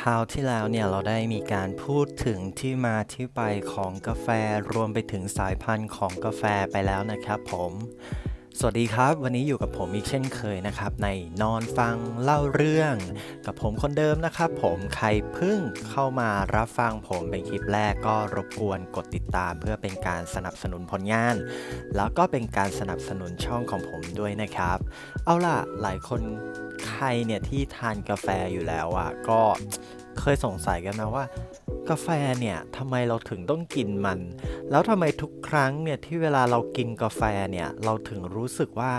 คราวที่แล้วเนี่ยเราได้มีการพูดถึงที่มาที่ไปของกาแฟรวมไปถึงสายพันธุ์ของกาแฟไปแล้วนะครับผม สวัสดีครับ วันนี้อยู่กับผมอีกเช่นเคยนะครับ ในนอนฟังเล่าเรื่อง กับผมคนเดิมนะครับ ผมใครเพิ่งเข้ามารับฟังผมเป็นคลิปแรกก็รบกวนกดติดตามเพื่อเป็นการสนับสนุนผลงาน แล้วก็เป็นการสนับสนุนช่องของผมด้วยนะครับ เอาล่ะหลายคนใครเนี่ยที่ทานกาแฟอยู่แล้วอะก็ เคยสงสัยกันนะว่า กาแฟเนี่ยทำไมเราถึงต้องกินมัน แล้วทำไมทุกครั้งเนี่ยที่เวลาเรากินกาแฟเนี่ยเราถึงรู้สึกว่า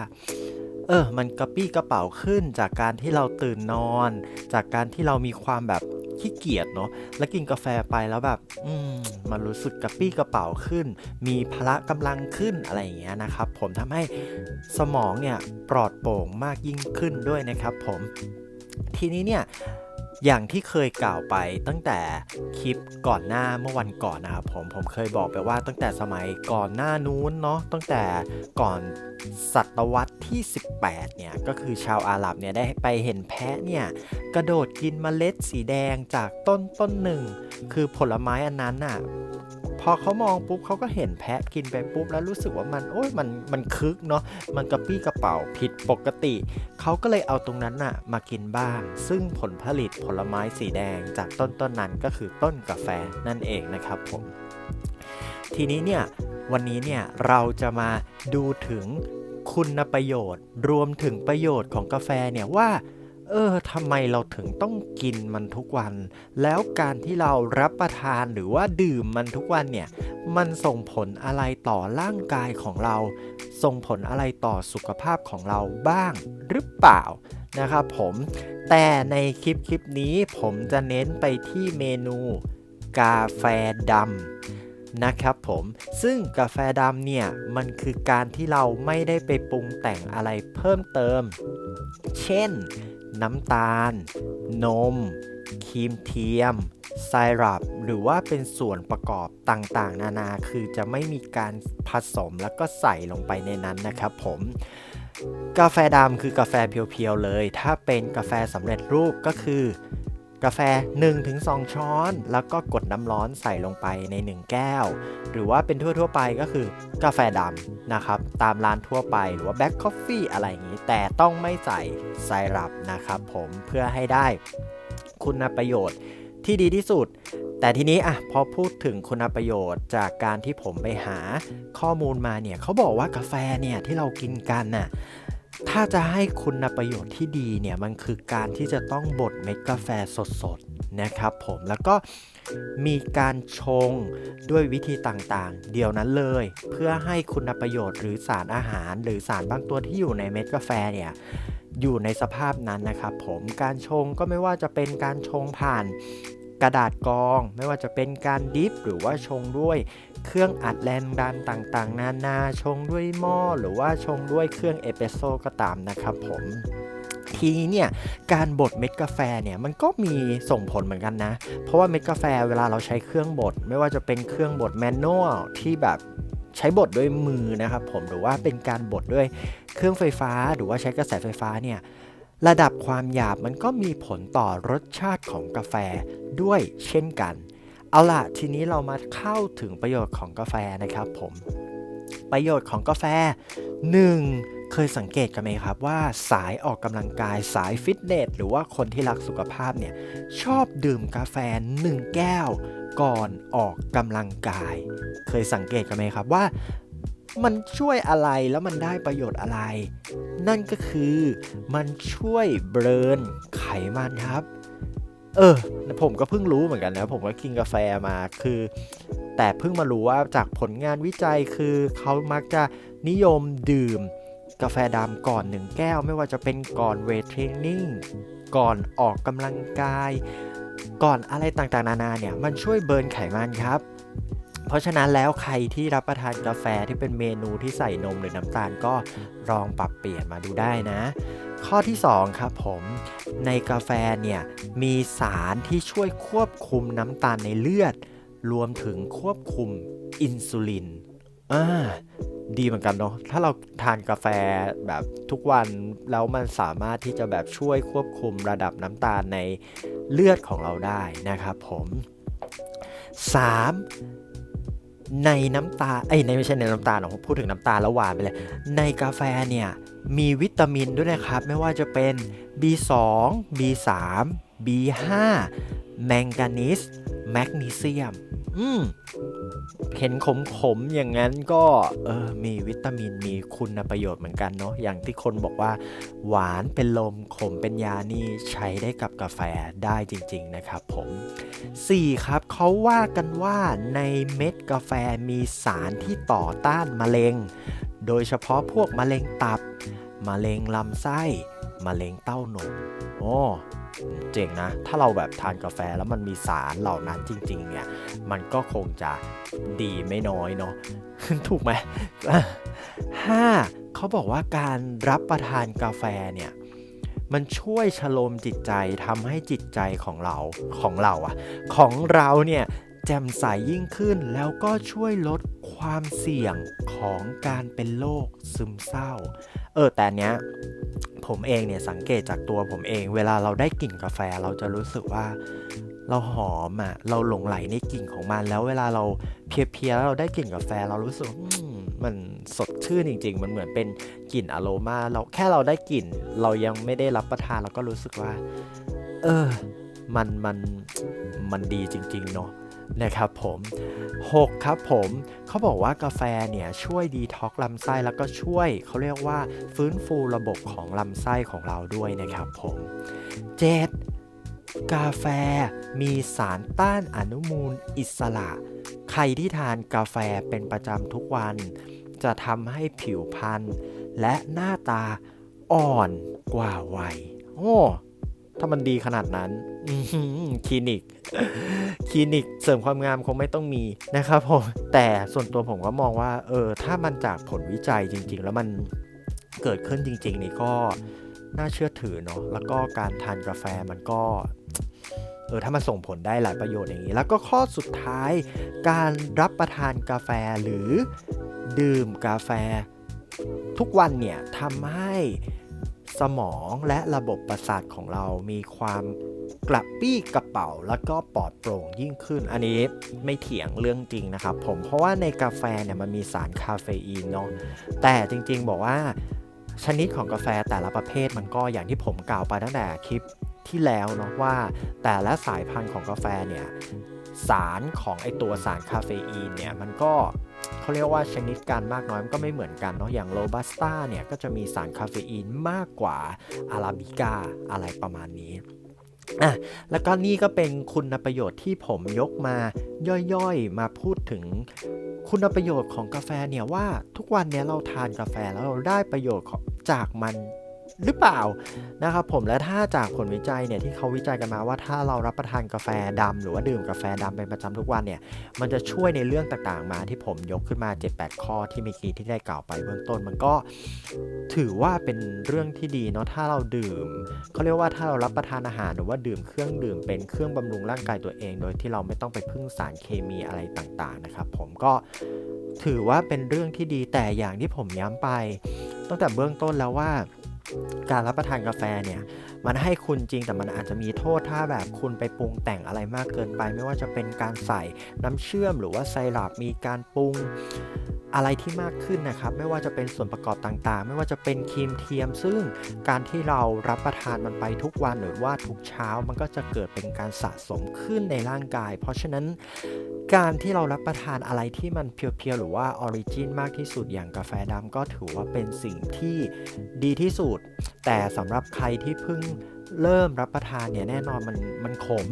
เออ มันกระปี้กระเป๋าขึ้นจากการที่เราตื่นนอน จากการที่เรามีความแบบขี้เกียจเนาะ แล้วกินกาแฟไปแล้วแบบ อืม มันรู้สึกกระปี้กระเป๋าขึ้น มีพละกำลังขึ้นอะไรอย่างเงี้ยนะครับ ผมทำให้สมองเนี่ยปลอดโปร่งมากยิ่งขึ้นด้วยนะครับผม ทีนี้เนี่ย อย่างที่เคยกล่าวไปตั้งแต่คลิปก่อนหน้าเมื่อวันก่อนนะครับผมผมเคยบอกไปว่าตั้งแต่สมัยก่อนหน้านู้นเนาะตั้งแต่ก่อนศตวรรษที่ 18 เนี่ย ก็คือชาวอาหรับเนี่ยได้ไปเห็นแพะเนี่ย กระโดดกินเมล็ดสีแดงจากต้นต้นหนึ่ง คือผลไม้อันนั้นน่ะ พอเขามองปุ๊บเขาก็เห็นแพะกินไปปุ๊บแล้วรู้สึกว่ามันโอ้ยมันมันคึกเนาะมันกระปี้กระเป๋าผิดปกติ เขาก็เลยเอาตรงนั้นน่ะมากินบ้าง ซึ่งผลผลิตผลไม้สีแดงจากต้นต้นนั้นก็คือต้นกาแฟนั่นเองนะครับผม ทีนี้เนี่ยวันนี้เนี่ยเราจะมาดูถึงคุณประโยชน์ รวมถึงประโยชน์ของกาแฟเนี่ยว่า เออทำไมเราถึงต้องกินมันทุกวัน แล้วการที่เรารับประทานหรือว่าดื่มมันทุกวันเนี่ย มันส่งผลอะไรต่อร่างกายของเรา ส่งผลอะไรต่อสุขภาพของเราบ้างหรือเปล่านะครับผม แต่ในคลิปคลิปนี้ผมจะเน้นไปที่เมนูกาแฟดำนะครับผมซึ่งกาแฟดำเนี่ย มันคือการที่เราไม่ได้ไปปรุงแต่งอะไรเพิ่มเติม เช่น น้ำตาล นม ครีมเทียมไซรัปหรือว่าเป็นส่วนประกอบต่างๆ นานาคือจะไม่มีการผสมแล้วก็ใส่ลงไปในนั้นนะครับผมกาแฟดำคือกาแฟเพียวๆเลย ถ้าเป็นกาแฟสำเร็จรูปก็คือ กาแฟ 1-2 ช้อน แล้วก็กดน้ำร้อนใส่ลงไปใน 1 แก้ว หรือว่าเป็นทั่วๆไปก็คือกาแฟดำนะครับ ตามร้านทั่วไปหรือว่าแบ็คคอฟฟี่อะไรอย่างนี้ แต่ต้องไม่ใส่ไซรัปนะครับผมเพื่อให้ได้คุณประโยชน์ที่ดีที่สุด แต่ทีนี้อะพอพูดถึงคุณประโยชน์จากการที่ผมไปหาข้อมูลมาเนี่ยเขาบอกว่ากาแฟเนี่ยที่เรากินกันน่ะ ถ้าจะให้คุณประโยชน์ที่ดีเนี่ยมันคือการที่จะต้องบดเม็ดกาแฟสดๆนะครับผมแล้วก็มีการชงด้วยวิธีต่างๆ เดียวนั้นเลย เพื่อให้คุณประโยชน์หรือสารอาหาร หรือสารบางตัวที่อยู่ในเม็ดกาแฟเนี่ยอยู่ในสภาพนั้นนะครับผมการชงก็ไม่ว่าจะเป็นการชงผ่าน กระดาษกอง ไม่ว่าจะเป็นการดิฟหรือว่าชงด้วยเครื่องอัดแรงดันต่างๆ นานาชงด้วยหม้อหรือว่าชงด้วยเครื่องเอสเปรสโซ่ก็ตามนะครับผมทีนี้เนี่ยการบดเม็ดกาแฟเนี่ยมันก็มีส่งผลเหมือนกันนะ เพราะว่าเม็ดกาแฟเวลาเราใช้เครื่องบดไม่ว่าจะเป็นเครื่องบดแมนนวลที่แบบใช้บดด้วยมือนะครับผมหรือว่าเป็นการบดด้วยเครื่องไฟฟ้าหรือว่าใช้กระแสไฟฟ้าเนี่ย ระดับความหยาบมันก็มีผลต่อรสชาติของกาแฟด้วยเช่นกัน เอาล่ะ ทีนี้เรามาเข้าถึงประโยชน์ของกาแฟนะครับผมประโยชน์ของกาแฟ 1. เคยสังเกตกันไหมครับว่าสายออกกำลังกายสายฟิตเนสหรือว่าคนที่รักสุขภาพเนี่ยชอบดื่มกาแฟ 1 แก้ว ก่อนออกกำลังกาย เคยสังเกตกันไหมครับว่า มันช่วยอะไรแล้วมันได้ประโยชน์อะไร นั่นก็คือมันช่วยเบิร์นไขมันครับ เออ ผมก็เพิ่งรู้เหมือนกันนะ ผมก็กินกาแฟมาคือ แต่เพิ่งมารู้ว่าจากผลงานวิจัยคือเขามักจะนิยมดื่มกาแฟดำก่อนหนึ่งแก้ว ไม่ว่าจะเป็นก่อนเวทเทรนนิ่งก่อนออกกำลังกาย ก่อนอะไรต่างๆ นานาเนี่ย มันช่วยเบิร์นไขมันครับ เพราะฉะนั้นแล้วใครที่รับประทานกาแฟที่เป็นเมนูที่ใส่นมหรือน้ำตาลก็ลองปรับเปลี่ยนมาดูได้นะ ข้อที่ 2 ครับผมในกาแฟเนี่ยมีสารที่ช่วยควบคุมน้ำตาลในเลือด รวมถึงควบคุมอินซูลินอ่าดีเหมือนกันเนาะ ถ้าเราทานกาแฟแบบทุกวันแล้วมันสามารถที่จะแบบช่วยควบคุมระดับน้ำตาลในเลือดของเราได้นะครับผม 3. ในน้ำตาลเอ้ยในไม่ใช่ในน้ำตาหรอกพูดถึงน้ำตาลแล้วหวานไปเลย ในกาแฟเนี่ย มีวิตามินด้วยนะครับ ไม่ว่าจะเป็น B2 B3 B5 แมงกานีสแมกนีเซียม อืม เห็นขมๆอย่างนั้นก็เออมีวิตามินมีคุณประโยชน์เหมือนกันเนาะอย่างที่คนบอกว่า หวานเป็นลมขมเป็นยานี่ใช้ได้กับกาแฟได้จริง ๆ นะครับผม 4. ครับเขาว่ากันว่าในเม็ดกาแฟมีสารที่ต่อต้านมะเร็ง โดยเฉพาะพวกมะเร็งตับ มะเร็งลำไส้ มะเร็งเต้านมโอ้เจ๋งนะ ถ้าเราแบบทานกาแฟแล้วมันมีสารเหล่านั้นจริง ๆ เนี่ย มันก็คงจะดีไม่น้อยเนาะ ถูกไหมห้าเขาบอกว่าการรับประทานกาแฟเนี่ย มันช่วยชโลมจิตใจทำให้จิตใจของเราของเราอะของเราเนี่ย แจ่มใสยิ่งขึ้นแล้วก็ช่วยลดความเสี่ยงของการเป็นโรคซึมเศร้า เออแต่เนี้ยผมเองเนี่ยสังเกตจากตัวผมเอง เวลาเราได้กลิ่นกาแฟเราจะรู้สึกว่าเราหอมอะ่ะเราหลงไหลในกลิ่นของมัน แล้วเวลาเราเพลียๆแล้วเราได้กลิ่นกาแฟเรารู้สึกมมันสดชื่นจริง ๆ มันเหมือนเป็นกลิ่นอโรมาเราแค่เราได้กลิ่น เรายังไม่ได้รับประทานเราก็รู้สึกว่า เออ มันมันมันดีจริง ๆ เนาะ นะครับผม 6 ครับผมเขาบอกว่ากาแฟเนี่ยช่วยดีท็อกลำไส้แล้วก็ช่วยเขาเรียกว่าฟื้นฟูระบบของลำไส้ของเราด้วยนะครับผม 7. กาแฟมีสารต้านอนุมูลอิสระ ใครที่ทานกาแฟเป็นประจำทุกวัน จะทำให้ผิวพรรณและหน้าตาอ่อนกว่าวัย โอ้ ถ้ามันดีขนาดนั้น คลินิก คลินิกเสริมความงามคงไม่ต้องมีนะครับผม แต่ส่วนตัวผมก็มองว่า เออ ถ้ามันจากผลวิจัยจริง ๆ แล้วมันเกิดขึ้นจริง ๆ นี่ก็น่าเชื่อถือเนาะ แล้วก็การทานกาแฟมันก็ เออ ถ้ามันส่งผลได้หลายประโยชน์อย่างนี้ แล้วก็ข้อสุดท้าย การรับประทานกาแฟหรือดื่มกาแฟ ทุกวันเนี่ยทำให้สมองและระบบประสาทของเรามีความ กระปี้กระเป๋าแล้วก็ปลอดโปร่งยิ่งขึ้น อันนี้ไม่เถียงเรื่องจริงนะครับผมเพราะว่าในกาแฟเนี่ยมันมีสารคาเฟอีนเนาะแต่จริงๆบอกว่าชนิดของกาแฟแต่ละประเภทมันก็อย่างที่ผมกล่าวไปตั้งแต่คลิปที่แล้วเนาะว่าแต่ละสายพันธุ์ของกาแฟเนี่ยสารของไอตัวสารคาเฟอีนเนี่ยมันก็เขาเรียกว่าชนิดการมากน้อยมันก็ไม่เหมือนกันเนาะอย่างโรบัสต้าเนี่ยก็จะมีสารคาเฟอีนมากกว่าอาราบิก้าอะไรประมาณนี้ อะแล้วก็นี่ก็เป็นคุณประโยชน์ที่ผมยกมาย่อยๆ มาพูดถึงคุณประโยชน์ของกาแฟเนี่ยว่าทุกวันเนี้ยเราทานกาแฟแล้วเราได้ประโยชน์จากมัน หรือเปล่านะครับผมและถ้าจากผลวิจัยเนี่ยที่เขาวิจัยกันมาว่าถ้าเรารับประทานกาแฟดำหรือว่าดื่มกาแฟดำเป็นประจำทุกวันเนี่ยมันจะช่วยในเรื่องต่างๆ มาที่ผมยกขึ้นมา 7-8 ข้อที่มื่อกี้ที่ได้กล่าวไปเบื้องต้น มันก็ถือว่าเป็นเรื่องที่ดีเนาะถ้าเราดื่มเขาเรียกว่าถ้าเรารับประทานอาหารหรือว่าดื่มเครื่องดื่มเป็นเครื่องบำรุงร่างกายตัวเอง โดยที่เราไม่ต้องไปพึ่งสารเคมีอะไรต่างๆนะครับผมก็ถือว่าเป็นเรื่องที่ดีแต่อย่างที่ผมย้ำไปตั้งแต่เบื้องต้นแล้วว่า การรับประทานกาแฟเนี่ยมันให้คุณจริงแต่มันอาจจะมีโทษถ้าแบบคุณไปปรุงแต่งอะไรมากเกินไป ไม่ว่าจะเป็นการใส่น้ำเชื่อมหรือว่าไซรัปมีการปรุงอะไรที่มากขึ้นนะครับ ไม่ว่าจะเป็นส่วนประกอบต่างๆ ไม่ว่าจะเป็นครีมเทียม ซึ่งการที่เรารับประทานมันไปทุกวันหรือว่าทุกเช้ามันก็จะเกิดเป็นการสะสมขึ้นในร่างกาย เพราะฉะนั้น การที่เรารับประทานอะไรที่มันเพียวๆ หรือว่าออริจินมากที่สุดอย่างกาแฟดำก็ถือว่าเป็นสิ่งที่ดีที่สุด แต่สำหรับใครที่เพิ่ง เริ่มรับประทานเนี่ยแน่นอนมันมันขม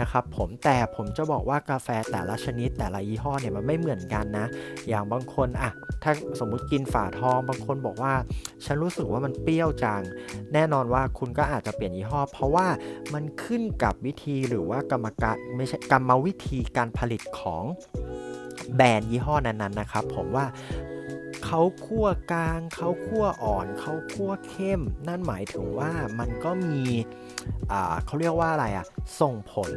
นะครับผมแต่ผมจะบอกว่ากาแฟแต่ละชนิดแต่ละยี่ห้อเนี่ยมันไม่เหมือนกันนะ อย่างบางคนอะถ้าสมมุติกินฝาทอง บางคนบอกว่า ฉันรู้สึกว่ามันเปรี้ยวจัง แน่นอนว่าคุณก็อาจจะเปลี่ยนยี่ห้อ เพราะว่ามันขึ้นกับวิธีหรือว่ากรรมการไม่ใช่กรรมวิธีการผลิตของแบรนด์ยี่ห้อนั้นๆนะครับผมว่า เขาคั่วกลาง เขาคั่วอ่อน เขาคั่วเข้ม นั่นหมายถึงว่ามันก็มีเขาเรียกว่าอะไรอะส่งผล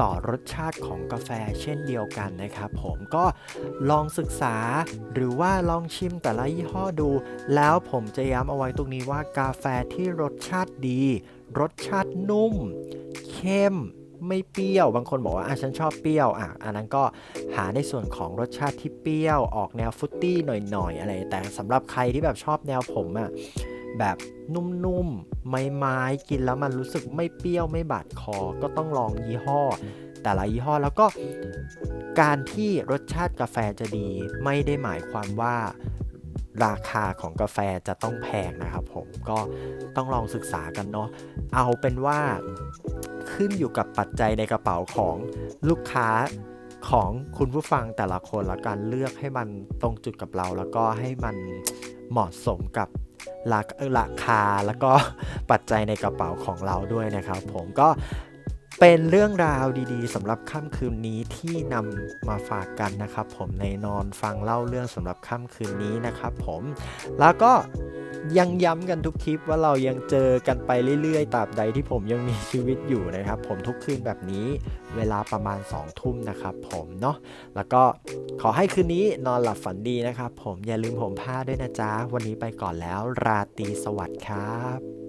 ต่อรสชาติของกาแฟเช่นเดียวกันนะครับผมก็ลองศึกษาหรือว่าลองชิมแต่ละยี่ห้อดู แล้วผมจะย้ำเอาไว้ตรงนี้ว่ากาแฟที่รสชาติดี รสชาตินุ่ม เข้ม ไม่เปรี้ยว บางคนบอกว่าอะฉันชอบเปรี้ยวอะอันนั้นก็หาในส่วนของรสชาติที่เปรี้ยวออกแนวฟุตตี้หน่อยๆอะไร แต่สำหรับใครที่แบบชอบแนวผมอะแบบนุ่มๆไม้ๆกินแล้วมันรู้สึกไม่เปรี้ยวไม่บาดคอ ก็ต้องลองยี่ห้อ แต่ละยี่ห้อแล้วก็การที่รสชาติกาแฟจะดี ไม่ได้หมายความว่าราคาของกาแฟจะต้องแพงนะครับผมก็ต้องลองศึกษากันเนาะเอาเป็นว่า ขึ้นอยู่กับปัจจัยในกระเป๋าของลูกค้าของคุณผู้ฟังแต่ละคนและการเลือกให้มันตรงจุดกับเรา แล้วก็ให้มันเหมาะสมกับราเอ่อราคาแล้วก็ปัจจัยในกระเป๋าของเราด้วยนะครับ ผมก็เป็นเรื่องราวดีๆสำหรับค่ำคืนนี้ที่นำมาฝากกันนะครับ ผมในนอนฟังเล่าเรื่องสำหรับค่ำคืนนี้นะครับ ผมแล้วก็ ยังย้ำกันทุกคลิปว่าเรายังเจอกันไปเรื่อยๆตราบใดที่ผมยังมีชีวิตอยู่นะครับ ผมทุกคืนแบบนี้เวลาประมาณ2ทุ่มนะครับ ผมเนาะแล้วก็ขอให้คืนนี้นอนหลับฝันดีนะครับ ผมอย่าลืมผมผ้าด้วยนะจ๊ะ วันนี้ไปก่อนแล้ว ราตรีสวัสดิ์ครับ